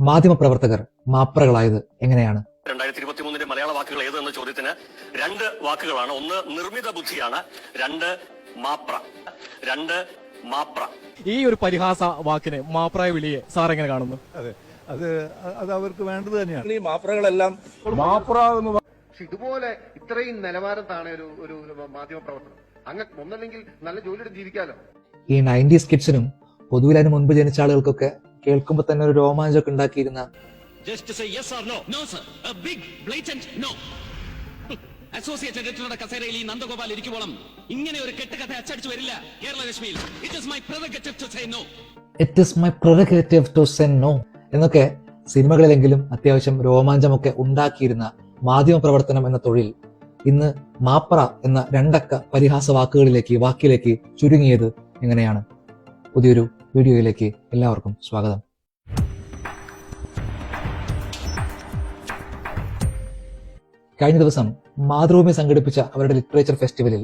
മാധ്യമപ്രവർത്തകർ മാപ്രകളായത് എങ്ങനെയാണ്? രണ്ടായിരത്തി ഇരുപത്തി മൂന്നിന്റെ മലയാള വാക്കുകൾ ഏത് എന്ന ചോദ്യത്തിന് രണ്ട് വാക്കുകളാണ്. ഒന്ന് നിർമ്മിത ബുദ്ധിയാണ് രണ്ട് മാപ്ര. രണ്ട് മാപ്ര. ഈ ഒരു പരിഹാസ വാക്കിനെ മാപ്രായ വിളിയെ സാർ എങ്ങനെ കാണുന്നു? അതെ. അത് അത് അവർക്ക് വേണ്ടത് തന്നെയാണ്. ഈ മാപ്രകളെല്ലാം മാപ്ര എന്ന് പക്ഷെ ഇതുപോലെ ഇത്രയും നിലവാരത്താണ് ഒരു ഒരു മാധ്യമ പ്രവർത്തനം അങ്ങ് ഒന്നല്ലെങ്കിൽ നല്ല ജോലിയുടെ ജീവിക്കാലോ. ഈ നയന്റീസ് കിഡ്സിനും പൊതുവിൽ അതിന് മുൻപ് ജനിച്ച ആളുകൾക്കൊക്കെ കേൾക്കുമ്പോൾ തന്നെ ഒരു രോമാഞ്ചമൊക്കെ ഉണ്ടാക്കിയിരുന്ന. അസോസിയേറ്റ് എഡിറ്ററുടെ കസേരയിൽ ഈ നന്ദഗോപാൽ ഇങ്ങനെ ഒരു കെട്ടുകഥ അച്ചടിച്ചു വരില്ല Kerala രശ്മിയിൽ it is my prerogative to say no it is my prerogative to no എന്നൊക്കെ സിനിമകളിലെങ്കിലും അത്യാവശ്യം രോമാഞ്ചമൊക്കെ ഉണ്ടാക്കിയിരുന്ന മാധ്യമ പ്രവർത്തനം എന്ന തൊഴിൽ ഇന്ന് മാപ്ര എന്ന രണ്ടക്ക പരിഹാസ വാക്കുകളിലേക്ക് വാക്കിലേക്ക് ചുരുങ്ങിയത് എങ്ങനെയാണ്? പുതിയൊരു വീഡിയോയിലേക്ക് എല്ലാവർക്കും സ്വാഗതം. കഴിഞ്ഞ ദിവസം മാതൃഭൂമി സംഘടിപ്പിച്ച അവരുടെ ലിറ്ററേച്ചർ ഫെസ്റ്റിവലിൽ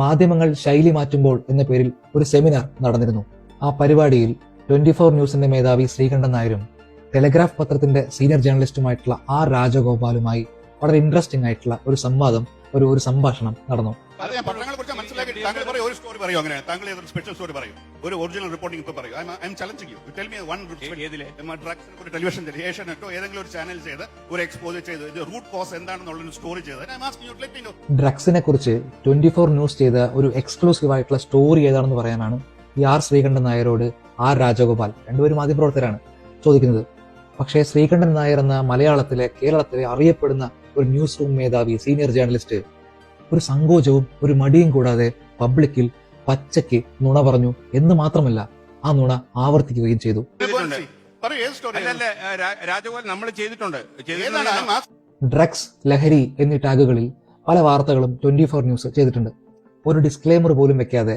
മാധ്യമങ്ങൾ ശൈലി മാറ്റുമ്പോൾ എന്ന പേരിൽ ഒരു സെമിനാർ നടന്നിരുന്നു. ആ പരിപാടിയിൽ ട്വന്റി ഫോർ ന്യൂസിന്റെ മേധാവി ശ്രീകണ്ഠൻ നായരും ടെലഗ്രാഫ് പത്രത്തിന്റെ സീനിയർ ജേർണലിസ്റ്റുമായിട്ടുള്ള ആർ രാജഗോപാലുമായി വളരെ ഇൻട്രസ്റ്റിംഗ് ആയിട്ടുള്ള ഒരു സംവാദം ഒരു ഒരു സംഭാഷണം നടന്നു. താങ്കൾ പറയും ഒരു സ്റ്റോറി പറയും അങ്ങനെ. താങ്കൾ ഏതൊരു സ്പെഷ്യൽ സ്റ്റോറി പറയും. ഒരു ഒറിജിനൽ റിപ്പോർട്ടിംഗ് ഇപ്പൊ പറയും. I'm challenging you tell me one ഏതിലെ? ഡ്രഗ്സിനെ ഒരു ടെലിവിഷൻ ഏഷ്യാനെറ്റോ ഏതെങ്കിലും ഒരു ചാനൽ ചെയ്ത് ഒരു എക്സ്പോസ് ചെയ്ത് ഇത് റൂട്ട് കോസ് എന്താണെന്നുള്ള ഒരു സ്റ്റോറി ചെയ്ത് ഡ്രഗ്സിനെ കുറിച്ച് ട്വന്റി ഫോർ ന്യൂസ് ചെയ്ത ഒരു എക്സ്ക്ലൂസീവ് ആയിട്ടുള്ള സ്റ്റോറി ഏതാണെന്ന് പറയാനാണ് ഈ ആർ ശ്രീകണ്ഠൻ നായരോട് ആർ രാജഗോപാൽ. രണ്ടുപേരും മാധ്യമപ്രവർത്തകരാണ് ചോദിക്കുന്നത്. പക്ഷേ ശ്രീകണ്ഠൻ നായർ എന്ന മലയാളത്തിലെ കേരളത്തിലെ അറിയപ്പെടുന്ന ഒരു ന്യൂസ് റൂം മേധാവി സീനിയർ ജേർണലിസ്റ്റ് ഒരു സങ്കോചവും ഒരു മടിയും കൂടാതെ പബ്ലിക്കിൽ പച്ചയ്ക്ക് നുണ പറഞ്ഞു എന്ന് മാത്രമല്ല ആ നുണ ആവർത്തിക്കുകയും ചെയ്തു. രാജഗോപാൽ നമ്മൾ ചെയ്തിട്ടുണ്ട്. ഡ്രഗ്സ് ലഹരി എന്നീ ടാഗുകളിൽ പല വാർത്തകളും ട്വന്റി ഫോർ ന്യൂസ് ചെയ്തിട്ടുണ്ട്. ഒരു ഡിസ്ക്ലെയിമർ പോലും വെക്കാതെ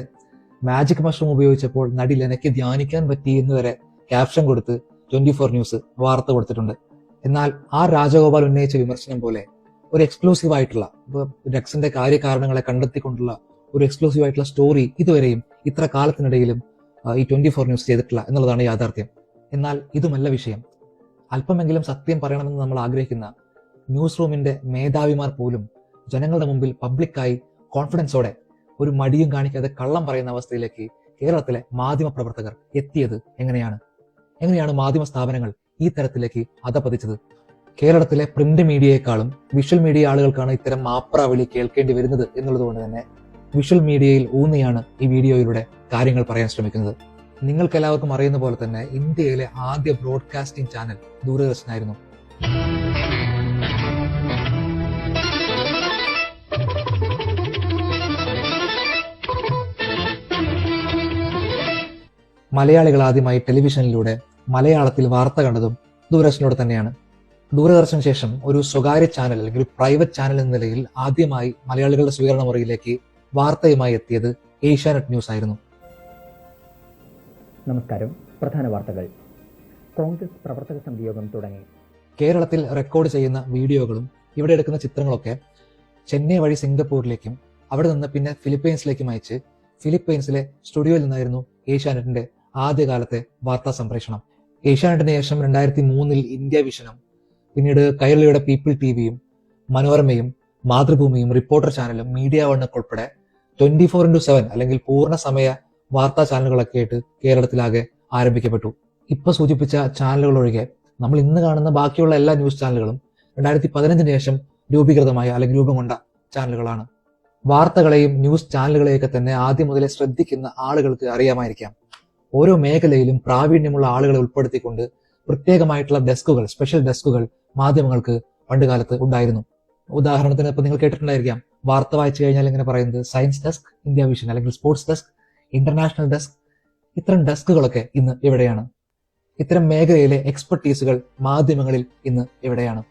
മാജിക് മഷ്റൂം ഉപയോഗിച്ചപ്പോൾ നടി ലെനയ്ക്ക് ധ്യാനിക്കാൻ പറ്റി എന്ന് വരെ ക്യാപ്ഷൻ കൊടുത്ത് ട്വന്റി ഫോർ ന്യൂസ് വാർത്ത കൊടുത്തിട്ടുണ്ട്. എന്നാൽ ആ രാജഗോപാൽ ഉന്നയിച്ച വിമർശനം പോലെ ഒരു എക്സ്ക്ലൂസീവ് ആയിട്ടുള്ള ഡ്രഗ്സിന്റെ കാര്യകാരണങ്ങളെ കണ്ടെത്തിക്കൊണ്ടുള്ള ഒരു എക്സ്ക്ലൂസീവ് ആയിട്ടുള്ള സ്റ്റോറി ഇതുവരെയും ഇത്ര കാലത്തിനിടയിലും ഈ ട്വന്റി ഫോർ ന്യൂസ് ചെയ്തിട്ടില്ല എന്നുള്ളതാണ് യാഥാർത്ഥ്യം. എന്നാൽ ഇതുമല്ല വിഷയം. അല്പമെങ്കിലും സത്യം പറയണമെന്ന് നമ്മൾ ആഗ്രഹിക്കുന്ന ന്യൂസ് റൂമിന്റെ മേധാവിമാർ പോലും ജനങ്ങളുടെ മുമ്പിൽ പബ്ലിക്കായി കോൺഫിഡൻസോടെ ഒരു മടിയും കാണിക്കാതെ കള്ളം പറയുന്ന അവസ്ഥയിലേക്ക് കേരളത്തിലെ മാധ്യമ പ്രവർത്തകർ എത്തിയത് എങ്ങനെയാണ്? എങ്ങനെയാണ് മാധ്യമ സ്ഥാപനങ്ങൾ ഈ തരത്തിലേക്ക് അധപതിച്ചത്? കേരളത്തിലെ പ്രിന്റ് മീഡിയയെക്കാളും വിഷ്വൽ മീഡിയ ആളുകൾക്കാണ് ഇത്തരം മാപ്രാവിളി കേൾക്കേണ്ടി വരുന്നത് എന്നുള്ളതുകൊണ്ട് തന്നെ വിഷ്വൽ മീഡിയയിൽ ഊന്നിയാണ് ഈ വീഡിയോയിലൂടെ കാര്യങ്ങൾ പറയാൻ ശ്രമിക്കുന്നത്. നിങ്ങൾക്ക് എല്ലാവർക്കും അറിയുന്ന പോലെ തന്നെ ഇന്ത്യയിലെ ആദ്യ ബ്രോഡ്കാസ്റ്റിംഗ് ചാനൽ ദൂരദർശനായിരുന്നു. മലയാളികൾ ആദ്യമായി ടെലിവിഷനിലൂടെ മലയാളത്തിൽ വാർത്ത കണ്ടതും ദൂരദർശനോട് തന്നെയാണ്. ദൂരദർശന് ശേഷം ഒരു സ്വകാര്യ ചാനൽ അല്ലെങ്കിൽ പ്രൈവറ്റ് ചാനൽ എന്ന നിലയിൽ ആദ്യമായി മലയാളികളുടെ സ്വീകരണ മുറിയിലേക്ക് വാർത്തയുമായി എത്തിയത് ഏഷ്യാനെറ്റ് ന്യൂസ് ആയിരുന്നു നമസ്കാരം. പ്രധാന വാർത്തകൾ. കോൺഗ്രസ് പ്രവർത്തക സമിതി യോഗം തുടങ്ങി. കേരളത്തിൽ റെക്കോർഡ് ചെയ്യുന്ന വീഡിയോകളും ഇവിടെ എടുക്കുന്ന ചിത്രങ്ങളൊക്കെ ചെന്നൈ വഴി സിംഗപ്പൂരിലേക്കും അവിടെ നിന്ന് പിന്നെ ഫിലിപ്പൈൻസിലേക്കും അയച്ച് ഫിലിപ്പൈൻസിലെ സ്റ്റുഡിയോയിൽ നിന്നായിരുന്നു ഏഷ്യാനെറ്റിന്റെ ആദ്യകാലത്തെ വാർത്താ സംപ്രേഷണം. ഏഷ്യാനെറ്റിന് ശേഷം രണ്ടായിരത്തി മൂന്നിൽ ഇന്ത്യ വിഷനും പിന്നീട് കൈരളിയുടെ പീപ്പിൾ ടി വിയും മനോരമയും മാതൃഭൂമിയും റിപ്പോർട്ടർ ചാനലും മീഡിയ വണ്ണൊക്കെ ഉൾപ്പെടെ ട്വന്റി ഫോർ ഇന്റു സെവൻ അല്ലെങ്കിൽ പൂർണ സമയ വാർത്താ ചാനലുകളൊക്കെ ആയിട്ട് കേരളത്തിലാകെ ആരംഭിക്കപ്പെട്ടു. ഇപ്പൊ സൂചിപ്പിച്ച ചാനലുകൾ ഒഴികെ നമ്മൾ ഇന്ന് കാണുന്ന ബാക്കിയുള്ള എല്ലാ ന്യൂസ് ചാനലുകളും രണ്ടായിരത്തി പതിനഞ്ചിന് ശേഷം രൂപീകൃതമായ അല്ലെങ്കിൽ രൂപം കൊണ്ട ചാനലുകളാണ് വാർത്തകളെയും ന്യൂസ് ചാനലുകളെയൊക്കെ തന്നെ ആദ്യം മുതലേ ശ്രദ്ധിക്കുന്ന ആളുകൾക്ക് അറിയാമായിരിക്കാം. ഓരോ മേഖലയിലും പ്രാവീണ്യമുള്ള ആളുകളെ ഉൾപ്പെടുത്തിക്കൊണ്ട് പ്രത്യേകമായിട്ടുള്ള ഡെസ്കുകൾ സ്പെഷ്യൽ ഡെസ്കുകൾ മാധ്യമങ്ങൾക്ക് പണ്ടുകാലത്ത് ഉണ്ടായിരുന്നു. ഉദാഹരണത്തിന് ഇപ്പൊ നിങ്ങൾ കേട്ടിട്ടുണ്ടായിരിക്കാം വാർത്ത വായിച്ചു കഴിഞ്ഞാൽ ഇങ്ങനെ പറയുന്നത് സയൻസ് ഡെസ്ക് ഇന്ത്യ വിഷൻ അല്ലെങ്കിൽ സ്പോർട്സ് ഡെസ്ക് ഇന്റർനാഷണൽ ഡെസ്ക് ഇത്തരം ഡെസ്കുകളൊക്കെ ഇന്ന് എവിടെയാണ്? ഇത്തരം മേഖലയിലെ എക്സ്പെർട്ടീസുകൾ മാധ്യമങ്ങളിൽ ഇന്ന് എവിടെയാണ്?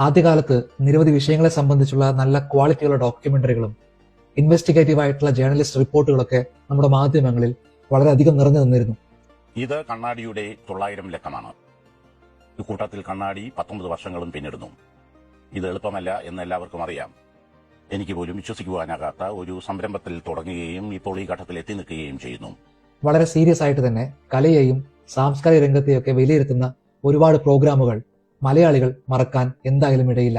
ആദ്യകാലത്ത് നിരവധി വിഷയങ്ങളെ സംബന്ധിച്ചുള്ള നല്ല ക്വാളിറ്റിയുള്ള ഡോക്യുമെന്ററികളും ഇൻവെസ്റ്റിഗേറ്റീവ് ആയിട്ടുള്ള ജേർണലിസ്റ്റ് റിപ്പോർട്ടുകളൊക്കെ നമ്മുടെ മാധ്യമങ്ങളിൽ വളരെയധികം നിറഞ്ഞു നിന്നിരുന്നു. ഇത് കണ്ണാടിയുടെ തൊള്ളായിരം ലക്കമാണ്. ഇക്കൂട്ടത്തിൽ കണ്ണാടി പത്തൊമ്പത് വർഷങ്ങളും പിന്നിടുന്നു. ഇത് എളുപ്പമല്ല എന്ന് എല്ലാവർക്കും അറിയാം. എനിക്ക് പോലും വിശ്വസിക്കുവാനാകാത്ത ഒരു സംരംഭത്തിൽ തുടങ്ങുകയും ഇപ്പോൾ ഈ ഘട്ടത്തിൽ എത്തി നിൽക്കുകയും ചെയ്യുന്നു. വളരെ സീരിയസ് ആയിട്ട് തന്നെ കലയെയും സാംസ്കാരിക രംഗത്തെയൊക്കെ വിലയിരുത്തുന്ന ഒരുപാട് പ്രോഗ്രാമുകൾ മലയാളികൾ മറക്കാൻ എന്തായാലും ഇടയില്ല.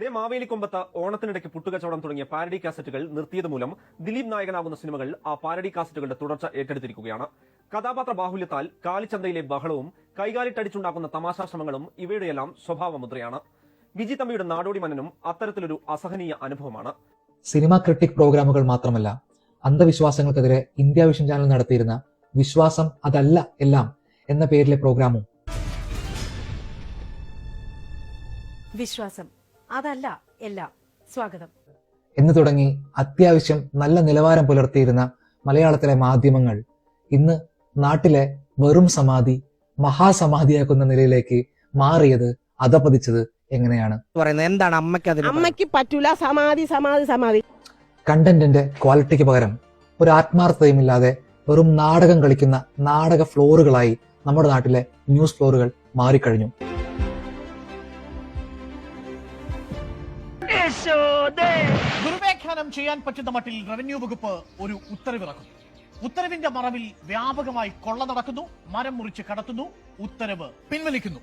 ദേ മാവേലിക്കൊമ്പത്ത് ഓണത്തിനിടയ്ക്ക് പുട്ടുകച്ചവടം തുടങ്ങിയ പാരഡി കാസറ്റുകൾ നിർത്തിയത് മൂലം ദിലീപ് നായകനാകുന്ന സിനിമകൾ ആ പാരഡി കാസറ്റുകളുടെ തുടർച്ച ഏറ്റെടുത്തിരിക്കുകയാണ്. കഥാപാത്ര ബാഹുല്യത്താൽ കാലിച്ചന്തയിലെ ബഹളവും കൈകാലിട്ടടിച്ചുണ്ടാക്കുന്ന തമാശാശ്രമങ്ങളും ഇവയുടെയെല്ലാം സ്വഭാവമുദ്രയാണ്. വിജി തമ്പിയുടെ നാടോടി മനനും അത്തരത്തിലൊരു അസഹനീയ അനുഭവമാണ്. സിനിമ ക്രിട്ടിക് പ്രോഗ്രാമുകൾ മാത്രമല്ല അന്ധവിശ്വാസങ്ങൾക്കെതിരെ ഇന്ത്യ വിഷൻ ചാനൽ നടത്തിയിരുന്ന വിശ്വാസം അതല്ല എല്ലാം എന്ന പേരിലെ പ്രോഗ്രാമും. വിശ്വാസം അതല്ല എല്ലാം. സ്വാഗതം. എന്ന് തുടങ്ങി അത്യാവശ്യം നല്ല നിലവാരം പുലർത്തിയിരുന്ന മലയാളത്തിലെ മാധ്യമങ്ങൾ ഇന്ന് നാട്ടിലെ വെറും സമാധി മഹാസമാധിയാക്കുന്ന നിലയിലേക്ക് മാറിയത് അധപതിച്ചത് എങ്ങനെയാണ്? പറയുന്നത്. എന്താണ് അമ്മയ്ക്ക് അതിന് അമ്മയ്ക്ക് പറ്റൂല. സമാധി സമാധി സമാധി. കണ്ടന്റിന്റെ ക്വാളിറ്റിക്ക് പകരം ഒരു ആത്മാർത്ഥതയുമില്ലാതെ വെറും നാടകം കളിക്കുന്ന നാടക ഫ്ലോറുകളായി നമ്മുടെ നാട്ടിലെ ന്യൂസ് ഫ്ലോറുകൾ മാറിക്കഴിഞ്ഞു. ദുർവ്യാഖ്യാനം ചെയ്യാൻ പറ്റുന്ന മട്ടിൽ റവന്യൂ വകുപ്പ് ഒരു ഉത്തരവിറക്കും ഉത്തരവിന്റെ മറവിൽ വ്യാപകമായി കൊള്ള നടക്കുന്നു മരം മുറിച്ച് കടത്തുന്നു ഉത്തരവ് പിൻവലിക്കുന്നു.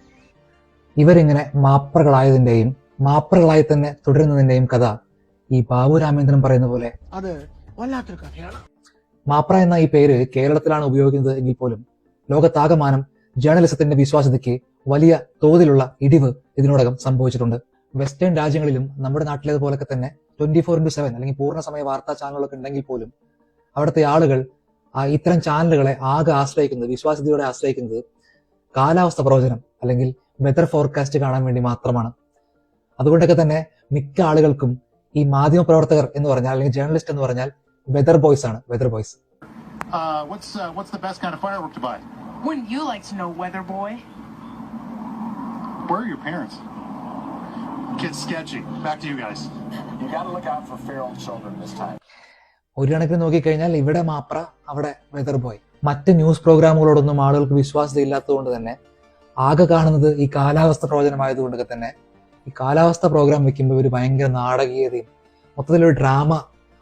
ഇവരിങ്ങനെ മാപ്രകളായതിന്റെയും മാപ്രകളായി തന്നെ തുടരുന്നതിന്റെയും കഥ ഈ ബാബു രാമേന്ദ്രൻ പറയുന്ന പോലെ. അത് വല്ലാത്തൊരു കഥയാണ്. മാപ്ര എന്ന ഈ പേര് കേരളത്തിലാണ് ഉപയോഗിക്കുന്നത് എങ്കിൽ പോലും ലോകത്താകമാനം ജേർണലിസത്തിന്റെ വിശ്വാസ്യതയ്ക്ക് വലിയ തോതിലുള്ള ഇടിവ് ഇതിനോടകം സംഭവിച്ചിട്ടുണ്ട്. വെസ്റ്റേൺ രാജ്യങ്ങളിലും നമ്മുടെ നാട്ടിലേതുപോലൊക്കെ തന്നെ ട്വന്റി ഫോർ ഇന്റു സെവൻ അല്ലെങ്കിൽ പൂർണസമയ വാർത്താ ചാനലുകളൊക്കെ ഉണ്ടെങ്കിൽ പോലും അവിടുത്തെ ആളുകൾ ആ ഇത്തരം ചാനലുകളെ ആകെ ആശ്രയിക്കുന്നത് വിശ്വാസ്യതയോടെ ആശ്രയിക്കുന്നത് കാലാവസ്ഥ പ്രവചനം അല്ലെങ്കിൽ വെതർ ഫോർകാസ്റ്റ് കാണാൻ വേണ്ടി മാത്രമാണ് അതുകൊണ്ടൊക്കെ തന്നെ മിക്ക ആളുകൾക്കും ഈ മാധ്യമ പ്രവർത്തകർ എന്ന് പറഞ്ഞാൽ അല്ലെങ്കിൽ ജേർണലിസ്റ്റ് എന്ന് പറഞ്ഞാൽ വെതർ ബോയ്സ് ആണ് weather boys Wouldn't you like to know, weather boy? Where are your parents? Sketchy. Back to you guys. You gotta look out for feral children this time. ഒരു കണക്കിന് നോക്കിക്കഴിഞ്ഞാൽ ഇവിടെ മാപ്ര അവിടെ വെതർ ബോയ് മറ്റ് news പ്രോഗ്രാമുകളോടൊന്നും ആളുകൾക്ക് വിശ്വാസ്യത ഇല്ലാത്തതുകൊണ്ട് തന്നെ ആകെ കാണുന്നത് ഈ കാലാവസ്ഥ പ്രവചനമായതുകൊണ്ടൊക്കെ തന്നെ. ഈ കാലാവസ്ഥ പ്രോഗ്രാം വെക്കുമ്പോൾ ഒരു ഭയങ്കര നാടകീയതയും മൊത്തത്തിലൊരു ഡ്രാമ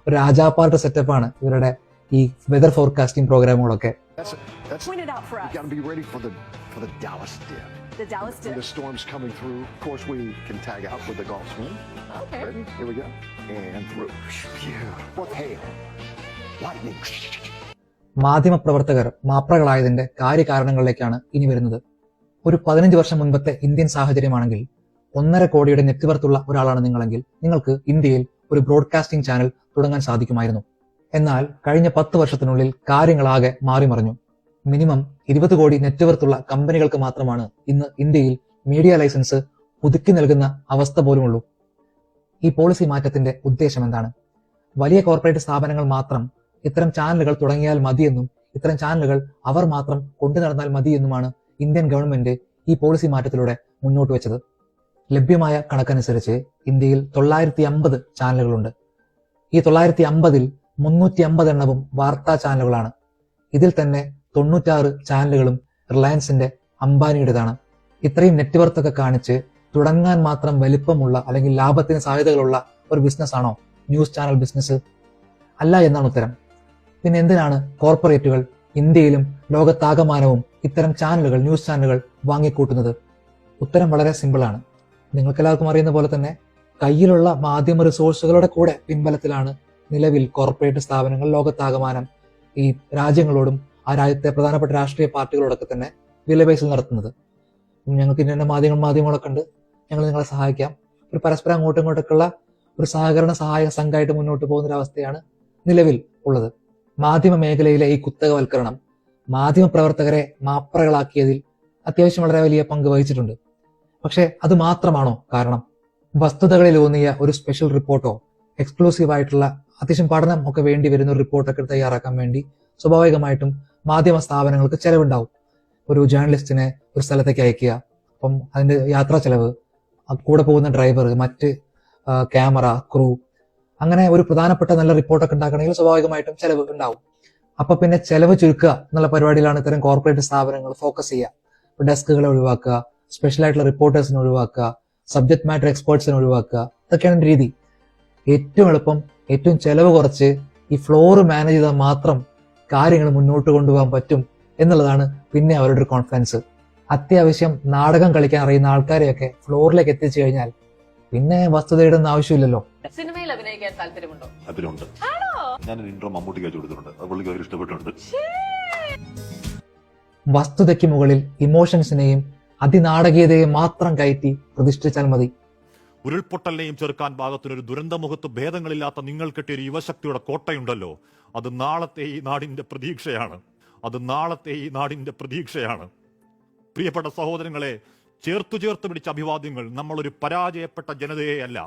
ഒരു രാജാപാർട്ട് സെറ്റപ്പാണ് ഇവരുടെ ഈ വെതർ ഫോർകാസ്റ്റിംഗ് പ്രോഗ്രാമുകളൊക്കെ മാധ്യമ പ്രവർത്തകർ മാപ്രകളായതിന്റെ കാര്യകാരണങ്ങളിലേക്കാണ് ഇനി വരുന്നത്. ഒരു പതിനഞ്ച് വർഷം മുൻപത്തെ ഇന്ത്യൻ സാഹചര്യമാണെങ്കിൽ ഒന്നര കോടിയുടെ നെറ്റ്വർത്തുള്ള ഒരാളാണ് നിങ്ങളെങ്കിൽ നിങ്ങൾക്ക് ഇന്ത്യയിൽ ഒരു ബ്രോഡ്കാസ്റ്റിംഗ് ചാനൽ തുടങ്ങാൻ സാധിക്കുമായിരുന്നു. എന്നാൽ കഴിഞ്ഞ പത്ത് വർഷത്തിനുള്ളിൽ കാര്യങ്ങളാകെ മാറിമറിഞ്ഞു. മിനിമം ഇരുപത് കോടി നെറ്റ്വർത്തുള്ള കമ്പനികൾക്ക് മാത്രമാണ് ഇന്ന് ഇന്ത്യയിൽ മീഡിയ ലൈസൻസ് പുതുക്കി നൽകുന്ന അവസ്ഥ പോലുമുള്ളൂ. ഈ പോളിസി മാറ്റത്തിന്റെ ഉദ്ദേശം എന്താണ്? വലിയ കോർപ്പറേറ്റ് സ്ഥാപനങ്ങൾ മാത്രം ഇത്തരം ചാനലുകൾ തുടങ്ങിയാൽ മതിയെന്നും ഇത്തരം ചാനലുകൾ അവർ മാത്രം കൊണ്ടു നടന്നാൽ മതിയെന്നുമാണ് ഇന്ത്യൻ ഗവൺമെന്റ് ഈ പോളിസി മാറ്റത്തിലൂടെ മുന്നോട്ട് വെച്ചത്. ലഭ്യമായ കണക്കനുസരിച്ച് ഇന്ത്യയിൽ തൊള്ളായിരത്തി അമ്പത് ചാനലുകളുണ്ട്. ഈ തൊള്ളായിരത്തി അമ്പതിൽ മുന്നൂറ്റി അമ്പത് എണ്ണവും വാർത്താ ചാനലുകളാണ്. ഇതിൽ തന്നെ തൊണ്ണൂറ്റാറ് ചാനലുകളും റിലയൻസിന്റെ അംബാനിയുടേതാണ്. ഇത്രയും നെറ്റ്വർക്ക് ഒക്കെ കാണിച്ച് തുടങ്ങാൻ മാത്രം വലിപ്പമുള്ള അല്ലെങ്കിൽ ലാഭത്തിന് സാധ്യതകളുള്ള ഒരു ബിസിനസ് ആണോ? ന്യൂസ് ചാനൽ ബിസിനസ് അല്ല എന്നാണ് ഉത്തരം. പിന്നെ എന്തിനാണ് കോർപ്പറേറ്റുകൾ ഇന്ത്യയിലും ലോകത്താകമാനവും ഇത്തരം ചാനലുകൾ ന്യൂസ് ചാനലുകൾ വാങ്ങിക്കൂട്ടുന്നത് ഉത്തരം വളരെ സിമ്പിളാണ് നിങ്ങൾക്കെല്ലാവർക്കും അറിയുന്ന പോലെ തന്നെ കയ്യിലുള്ള മാധ്യമ റിസോഴ്സുകളുടെ കൂടെ പിൻബലത്തിലാണ് നിലവിൽ കോർപ്പറേറ്റ് സ്ഥാപനങ്ങൾ ലോകത്താകമാനം ഈ രാജ്യങ്ങളോടും ആ രാജ്യത്തെ പ്രധാനപ്പെട്ട രാഷ്ട്രീയ പാർട്ടികളോടൊക്കെ തന്നെ വിലപേശൽ നടത്തുന്നത്. ഞങ്ങൾക്ക് ഇന്ന മാധ്യമ മാധ്യമങ്ങളൊക്കെ ഉണ്ട്. ഞങ്ങൾ നിങ്ങളെ സഹായിക്കാം. ഒരു പരസ്പരം അങ്ങോട്ടും ഇങ്ങോട്ടൊക്കെയുള്ള ഒരു സഹകരണ സഹായ സംഘമായിട്ട് മുന്നോട്ട് പോകുന്ന ഒരു അവസ്ഥയാണ് നിലവിൽ ഉള്ളത്. മാധ്യമ മേഖലയിലെ ഈ കുത്തകവൽക്കരണം മാധ്യമ പ്രവർത്തകരെ മാപ്രകളാക്കിയതിൽ അത്യാവശ്യം വളരെ വലിയ പങ്ക് വഹിച്ചിട്ടുണ്ട്. പക്ഷെ അത് മാത്രമാണോ കാരണം? വസ്തുതകളിൽ ഊന്നിയ ഒരു സ്പെഷ്യൽ റിപ്പോർട്ടോ എക്സ്ക്ലൂസീവ് ആയിട്ടുള്ള അത്യാവശ്യം പഠനം ഒക്കെ വേണ്ടി വരുന്ന ഒരു റിപ്പോർട്ടൊക്കെ തയ്യാറാക്കാൻ വേണ്ടി സ്വാഭാവികമായിട്ടും മാധ്യമ സ്ഥാപനങ്ങൾക്ക് ചെലവുണ്ടാവും. ഒരു ജേർണലിസ്റ്റിനെ ഒരു സ്ഥലത്തേക്ക് അയക്കുക അപ്പം അതിന്റെ യാത്രാ ചെലവ് കൂടെ പോകുന്ന ഡ്രൈവർ മറ്റ് ക്യാമറ ക്രൂ അങ്ങനെ ഒരു പ്രധാനപ്പെട്ട നല്ല റിപ്പോർട്ടൊക്കെ ഉണ്ടാക്കണമെങ്കിൽ സ്വാഭാവികമായിട്ടും ചെലവ് ഉണ്ടാവും. അപ്പൊ പിന്നെ ചെലവ് ചുരുക്കുക എന്നുള്ള പരിപാടിയിലാണ് ഇത്തരം കോർപ്പറേറ്റ് സ്ഥാപനങ്ങൾ ഫോക്കസ് ചെയ്യുക. ഡെസ്കുകളെ ഒഴിവാക്കുക സ്പെഷ്യൽ ആയിട്ടുള്ള റിപ്പോർട്ടേഴ്സിനെ ഒഴിവാക്കുക സബ്ജക്ട് മാറ്റർ എക്സ്പേർട്സിനെ ഒഴിവാക്കുക ഇതൊക്കെയാണ് രീതി. ഏറ്റവും എളുപ്പം ഏറ്റവും ചെലവ് കുറച്ച് ഈ ഫ്ലോർ മാനേജ് ചെയ്താൽ മാത്രം കാര്യങ്ങൾ മുന്നോട്ട് കൊണ്ടുപോകാൻ പറ്റും എന്നുള്ളതാണ് പിന്നെ അവരുടെ ഒരു കോൺഫിഡൻസ് അത്യാവശ്യം നാടകം കളിക്കാൻ അറിയുന്ന ആൾക്കാരെയൊക്കെ ഫ്ലോറിലേക്ക് എത്തിച്ചു കഴിഞ്ഞാൽ പിന്നെ വസ്തുതയുടെ ഒന്നും ആവശ്യമില്ലല്ലോ. സിനിമയിൽ അഭിനയിക്കാൻ താല്പര്യമുണ്ടോ? താല്പര്യമുണ്ട്. ഞാനൊരു ഇൻട്രോ മമ്മൂട്ടിക്ക് അയച്ചു കൊടുത്തിട്ടുണ്ട്. അത് പുള്ളിക്ക് ഇഷ്ടപ്പെട്ടിട്ടുണ്ട്. വസ്തുതയ്ക്ക് മുകളിൽ ഇമോഷൻസിനെയും അതിനാടകീയതയെയും മാത്രം കയറ്റി പ്രതിഷ്ഠിച്ചാൽ മതി. ഉരുൾപൊട്ടലിനെയും ചെറുക്കാൻ ഭാഗത്തിനൊരു ദുരന്തമുഖത്ത് ഭേദങ്ങളില്ലാത്ത നിങ്ങൾ കെട്ടിയ ഒരു യുവശക്തിയുടെ കോട്ടയുണ്ടല്ലോ. അത് നാളത്തെ ഈ നാടിന്റെ പ്രതീക്ഷയാണ്. അത് നാളത്തെ ഈ നാടിന്റെ പ്രതീക്ഷയാണ്. പ്രിയപ്പെട്ട സഹോദരങ്ങളെ ചേർത്തു ചേർത്ത് പിടിച്ച അഭിവാദ്യങ്ങൾ നമ്മളൊരു പരാജയപ്പെട്ട ജനതയെയല്ല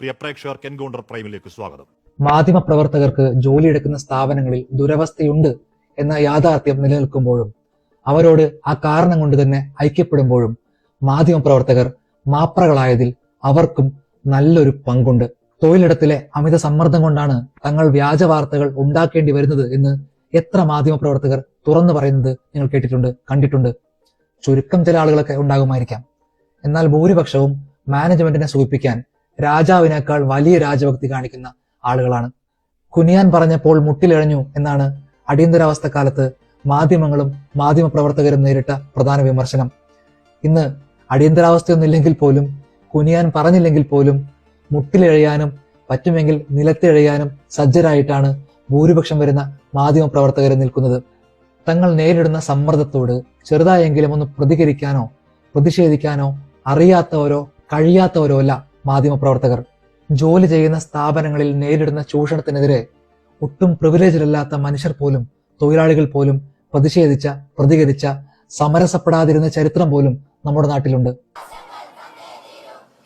പ്രിയ പ്രേക്ഷകർക്ക് എൻകൗണ്ടർ പ്രൈമിലേക്ക് സ്വാഗതം. മാധ്യമപ്രവർത്തകർക്ക് ജോലിയെടുക്കുന്ന സ്ഥാപനങ്ങളിൽ ദുരവസ്ഥയുണ്ട് എന്ന യാഥാർത്ഥ്യം നിലനിൽക്കുമ്പോഴും അവരോട് ആ കാരണം കൊണ്ട് തന്നെ ഐക്യപ്പെടുമ്പോഴും മാധ്യമപ്രവർത്തകർ മാപ്രകളായതിൽ അവർക്കും നല്ലൊരു പങ്കുണ്ട്. തൊഴിലിടത്തിലെ അമിത സമ്മർദ്ദം കൊണ്ടാണ് തങ്ങൾ വ്യാജ വാർത്തകൾ ഉണ്ടാക്കേണ്ടി വരുന്നത് എന്ന് എത്ര മാധ്യമപ്രവർത്തകർ തുറന്നു പറയുന്നത് നിങ്ങൾ കേട്ടിട്ടുണ്ട് കണ്ടിട്ടുണ്ട്. ചുരുക്കം ചില ആളുകളൊക്കെ ഉണ്ടാകുമായിരിക്കാം. എന്നാൽ ഭൂരിപക്ഷവും മാനേജ്മെന്റിനെ സൂചിപ്പിക്കാൻ രാജാവിനേക്കാൾ വലിയ രാജഭക്തി കാണിക്കുന്ന ആളുകളാണ്. കുനിയാൻ പറഞ്ഞപ്പോൾ മുട്ടിലിഴഞ്ഞു എന്നാണ് അടിയന്തരാവസ്ഥ കാലത്ത് മാധ്യമങ്ങളും മാധ്യമപ്രവർത്തകരും നേരിട്ട പ്രധാന വിമർശനം. ഇന്ന് അടിയന്തരാവസ്ഥയൊന്നുമില്ലെങ്കിൽ പോലും കുനിയാൻ പറഞ്ഞില്ലെങ്കിൽ പോലും മുട്ടിലിഴയാനും പറ്റുമെങ്കിൽ നിലത്തിഴയാനും സജ്ജരായിട്ടാണ് ഭൂരിപക്ഷം വരുന്ന മാധ്യമപ്രവർത്തകർ നിൽക്കുന്നത്. തങ്ങൾ നേരിടുന്ന സമ്മർദ്ദത്തോട് ചെറുതായെങ്കിലും ഒന്ന് പ്രതികരിക്കാനോ പ്രതിഷേധിക്കാനോ അറിയാത്തവരോ കഴിയാത്തവരോ അല്ല മാധ്യമപ്രവർത്തകർ. ജോലി ചെയ്യുന്ന സ്ഥാപനങ്ങളിൽ നേരിടുന്ന ചൂഷണത്തിനെതിരെ ഒട്ടും പ്രിവിലേജിലല്ലാത്ത മനുഷ്യർ പോലും തൊഴിലാളികൾ പോലും പ്രതിഷേധിച്ച പ്രതികരിച്ച സമരസപ്പെടാതിരുന്ന ചരിത്രം പോലും നമ്മുടെ നാട്ടിലുണ്ട്.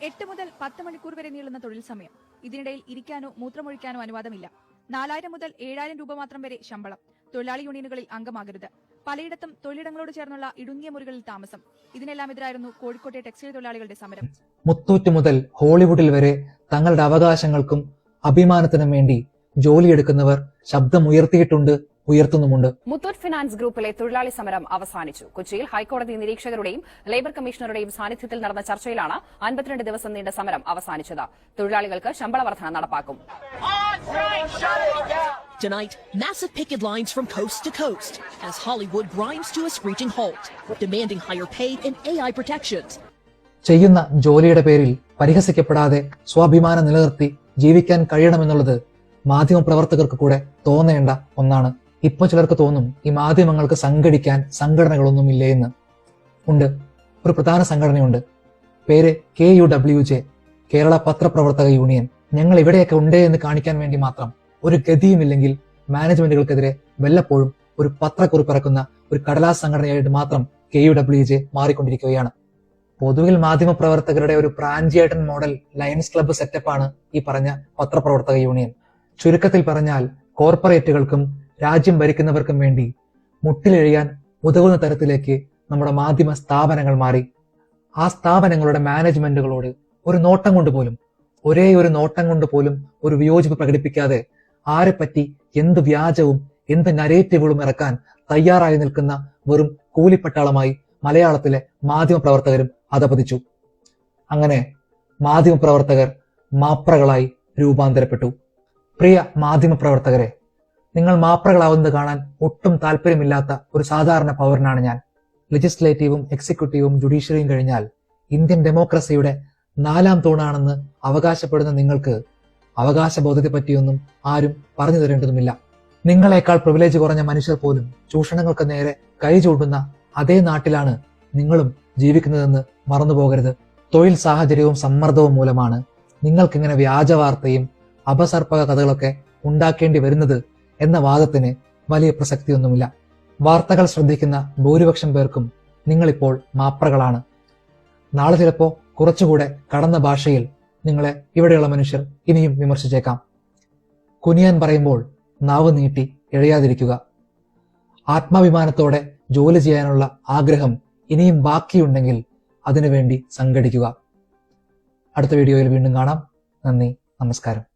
എട്ട് മുതൽ പത്ത് മണിക്കൂർ വരെ നീളുന്ന തൊഴിൽ സമയം. ഇതിനിടയിൽ ഇരിക്കാനോ മൂത്രമൊഴിക്കാനോ അനുവാദമില്ല. നാലായിരം മുതൽ ഏഴായിരം രൂപ മാത്രം വരെ ശമ്പളം. തൊഴിലാളി യൂണിയനുകളിൽ അംഗമാകരുത്. പലയിടത്തും തൊഴിലിടങ്ങളോട് ചേർന്നുള്ള ഇടുങ്ങിയ മുറികളിൽ താമസം. ഇതിനെല്ലാം എതിരായിരുന്നു കോഴിക്കോട്ടെ ടെക്സ്റ്റൈൽ തൊഴിലാളികളുടെ സമരം. മുത്തൂറ്റ് മുതൽ ഹോളിവുഡിൽ വരെ തങ്ങളുടെ അവകാശങ്ങൾക്കും അഭിമാനത്തിനും വേണ്ടി ജോലിയെടുക്കുന്നവർ ശബ്ദമുയർത്തിയിട്ടുണ്ട് ഉയർത്തുന്നുമുണ്ട്. മുത്തൂറ്റ് ഫിനാൻസ് ഗ്രൂപ്പിലെ തൊഴിലാളി സമരം അവസാനിച്ചു. കൊച്ചിയിൽ ഹൈക്കോടതി നിരീക്ഷകരുടെയും ലേബർ കമ്മീഷണറുടെയും സാന്നിധ്യത്തിൽ നടന്ന ചർച്ചയിലാണ് അൻപത്തിരണ്ട് ദിവസം നീണ്ട സമരം അവസാനിച്ചത്. തൊഴിലാളികൾക്ക് ശമ്പള വർധന നടപ്പാക്കും. Tonight, massive picket lines from coast to coast as Hollywood grinds to a screeching halt, demanding higher pay and AI protections. ചെയ്യുന്ന ജോലിയുടെ പേരിൽ പരിഹസിക്കപ്പെടാതെ സ്വാഭിമാനം നിലനിർത്തി ജീവിക്കാൻ കഴിയണമെന്നുള്ളത് മാധ്യമപ്രവർത്തകർക്ക് കൂടെ തോന്നേണ്ട ഒന്നാണ്. ഇപ്പൊ ചിലർക്ക് തോന്നും ഈ മാധ്യമങ്ങൾക്ക് സംഘടിക്കാൻ സംഘടനകളൊന്നും ഇല്ലേ എന്ന് ഉണ്ട്. ഒരു പ്രധാന സംഘടനയുണ്ട്. പേര് K U W J Kerala പത്രപ്രവർത്തക യൂണിയൻ. ഞങ്ങൾ ഇവിടെയൊക്കെ ഉണ്ട് എന്ന് കാണിക്കാൻ വേണ്ടി മാത്രം. ഒരു ഗതിയുമില്ലെങ്കിൽ മാനേജ്മെന്റുകൾക്കെതിരെ വല്ലപ്പോഴും ഒരു പത്രക്കുറിപ്പ് ഇറക്കുന്ന ഒരു കടലാസ് സംഘടനയായിട്ട് മാത്രം കെ യു ഡബ്ല്യു ജെ മാറിക്കൊണ്ടിരിക്കുകയാണ്. പൊതുവിൽ മാധ്യമപ്രവർത്തകരുടെ ഒരു പ്രാഞ്ചിയേട്ടൻ മോഡൽ ലയൺസ് ക്ലബ്ബ് സെറ്റപ്പാണ് ഈ പറഞ്ഞ പത്രപ്രവർത്തക യൂണിയൻ. ചുരുക്കത്തിൽ പറഞ്ഞാൽ കോർപ്പറേറ്റുകൾക്കും രാജ്യം ഭരിക്കുന്നവർക്കും വേണ്ടി മുട്ടിലെഴിയാൻ ഉതകുന്ന തരത്തിലേക്ക് നമ്മുടെ മാധ്യമ സ്ഥാപനങ്ങൾ മാറി. ആ സ്ഥാപനങ്ങളുടെ മാനേജ്മെന്റുകളോട് ഒരു നോട്ടം കൊണ്ട് പോലും ഒരേ ഒരു നോട്ടം കൊണ്ട് പോലും ഒരു വിയോജിപ്പ് പ്രകടിപ്പിക്കാതെ ആരെപ്പറ്റി എന്ത് വ്യാജവും എന്ത് നരേറ്റീവുകളും ഇറക്കാൻ തയ്യാറായി നിൽക്കുന്ന വെറും കൂലിപ്പട്ടാളമായി മലയാളത്തിലെ മാധ്യമപ്രവർത്തകരും അധപതിച്ചു. അങ്ങനെ മാധ്യമപ്രവർത്തകർ മാപ്രകളായി രൂപാന്തരപ്പെട്ടു. പ്രിയ മാധ്യമപ്രവർത്തകരെ നിങ്ങൾ മാപ്രകളാവുന്നത് കാണാൻ ഒട്ടും താല്പര്യമില്ലാത്ത ഒരു സാധാരണ പൗരനാണ് ഞാൻ. ലെജിസ്ലേറ്റീവും എക്സിക്യൂട്ടീവും ജുഡീഷ്യറിയും കഴിഞ്ഞാൽ ഇന്ത്യൻ ഡെമോക്രസിയുടെ നാലാം തൂണാണെന്ന് അവകാശപ്പെടുന്ന നിങ്ങൾക്ക് അവകാശബോധത്തെ പറ്റിയൊന്നും ആരും പറഞ്ഞു തരേണ്ടതുമില്ല. നിങ്ങളെക്കാൾ പ്രിവിലേജ് കുറഞ്ഞ മനുഷ്യർ പോലും ചൂഷണങ്ങൾക്ക് നേരെ കൈ ചൂണ്ടുന്ന അതേ നാട്ടിലാണ് നിങ്ങളും ജീവിക്കുന്നതെന്ന് മറന്നുപോകരുത്. തൊഴിൽ സാഹചര്യവും സമ്മർദ്ദവും മൂലമാണ് നിങ്ങൾക്കിങ്ങനെ വ്യാജ വാർത്തയും അപസർപ്പക കഥകളൊക്കെ ഉണ്ടാക്കേണ്ടി വരുന്നത് എന്ന വാദത്തിന് വലിയ പ്രസക്തിയൊന്നുമില്ല. വാർത്തകൾ ശ്രദ്ധിക്കുന്ന ഭൂരിപക്ഷം പേർക്കും നിങ്ങളിപ്പോൾ മാപ്രകളാണ്. നാളെ ചിലപ്പോ കുറച്ചുകൂടെ കടന്ന ഭാഷയിൽ നിങ്ങളെ ഇവിടെയുള്ള മനുഷ്യർ ഇനിയും വിമർശിച്ചേക്കാം. കുനിയാൻ പറയുമ്പോൾ നാവ് നീട്ടി എഴയാതിരിക്കുക ആത്മാഭിമാനത്തോടെ ജോലി ചെയ്യാനുള്ള ആഗ്രഹം ഇനിയും ബാക്കിയുണ്ടെങ്കിൽ അതിനുവേണ്ടി സംഘടിക്കുക. അടുത്ത വീഡിയോയിൽ വീണ്ടും കാണാം. നന്ദി നമസ്കാരം.